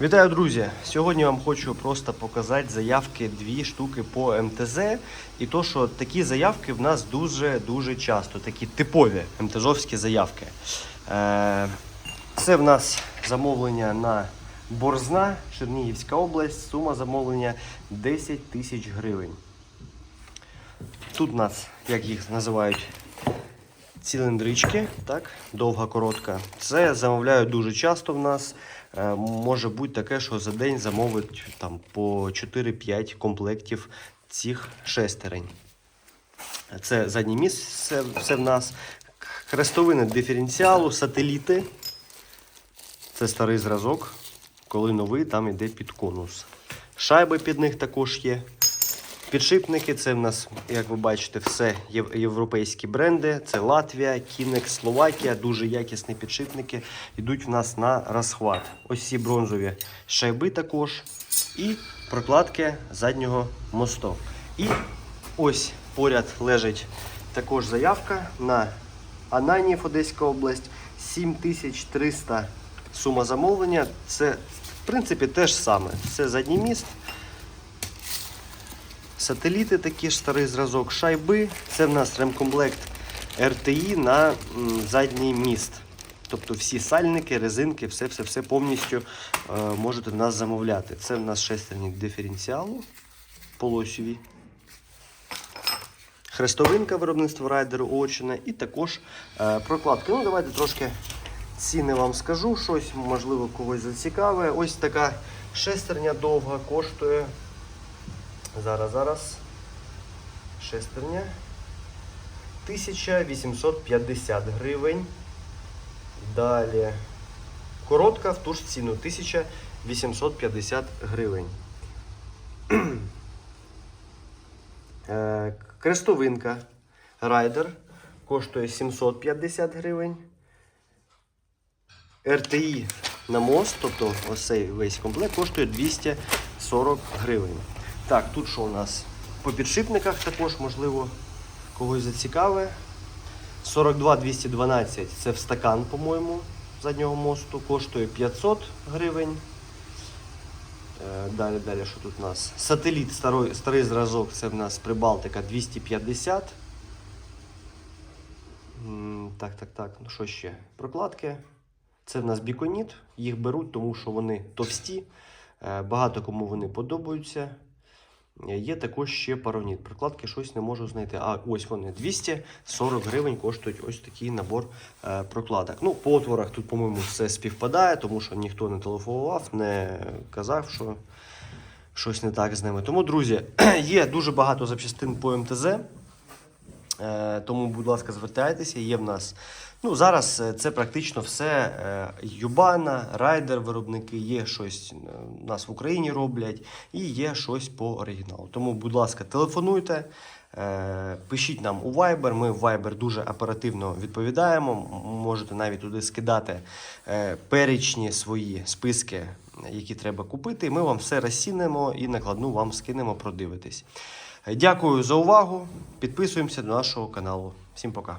Вітаю, друзі! Сьогодні вам хочу просто показати заявки дві штуки по МТЗ. І то, що такі заявки в нас дуже-дуже часто, такі типові МТЗовські заявки. Е, Це в нас замовлення на Борзна, Чернігівська область, сума замовлення 10 тисяч гривень. Тут у нас, як їх називають, циліндрички, так, довга, коротка. Це замовляють дуже часто в нас. Е, Може бути таке, що за день замовить там, по 4-5 комплектів цих шестерень. Це заднє місце все, в нас. Хрестовини диференціалу, сателіти. Це старий зразок. Коли новий, там йде під конус. Шайби під них також є. Підшипники це в нас, як ви бачите, все європейські бренди. Це Латвія, Кінекс, Словакія. Дуже якісні підшипники. Йдуть в нас на розхват. Ось ці бронзові шайби також. І прокладки заднього мосту. І ось поряд лежить також заявка на Ананів, Одеська область. 7300 сума замовлення. Це, в принципі, те ж саме. Це задній міст. Сателіти такі ж старий зразок шайби. Це в нас ремкомплект RTI на задній міст. Тобто всі сальники, резинки, все-все-все повністю е, можете в нас замовляти. Це в нас шестерні диференціалу полосові. Хрестовинка виробництва райдеру Очина і також е, прокладки. Ну, давайте трошки ціни вам скажу, щось, можливо, когось зацікаве. Ось така шестерня довга коштує. Зараз, зараз. Шестерня. 1850 гривень. Далі. Коротка в ту ж ціну 1850 гривень. Е, Крестовинка Райдер коштує 750 гривень. РТІ на мост, тобто ось цей весь комплект, коштує 240 гривень. Так, тут що у нас? По підшипниках також, можливо, когось зацікаве. 42 212 це в стакан, по-моєму, заднього мосту, коштує 500 гривень. Е, Далі, далі, що тут у нас? Сателіт старий, старий зразок, це в нас Прибалтика 250. Так, так, так. Ну що ще? Прокладки. Це в нас біконіт. Їх беруть, тому що вони товсті. Е, Багато кому вони подобаються. Є також ще пароніт. Прокладки щось не можу знайти. А ось вони 240 гривень коштують ось такий набор е, прокладок. Ну, по отворах тут, по-моєму, все співпадає, тому що ніхто не телефонував, не казав, що щось не так з ними. Тому, друзі, є дуже багато запчастин по МТЗ. Е, Тому, будь ласка, звертайтеся. Є в нас. Ну, зараз е, це практично все е, Юбана, Райдер виробники, є щось у нас в Україні роблять, і є щось по оригіналу. Тому, будь ласка, телефонуйте, пишіть нам у Viber. Ми в Viber дуже оперативно відповідаємо. Можете навіть туди скидати е, перечні свої списки, які треба купити. Ми вам все розсінемо і накладну вам скинемо, продивитись. Дякую за увагу. Підписуємося до нашого каналу. Всім пока.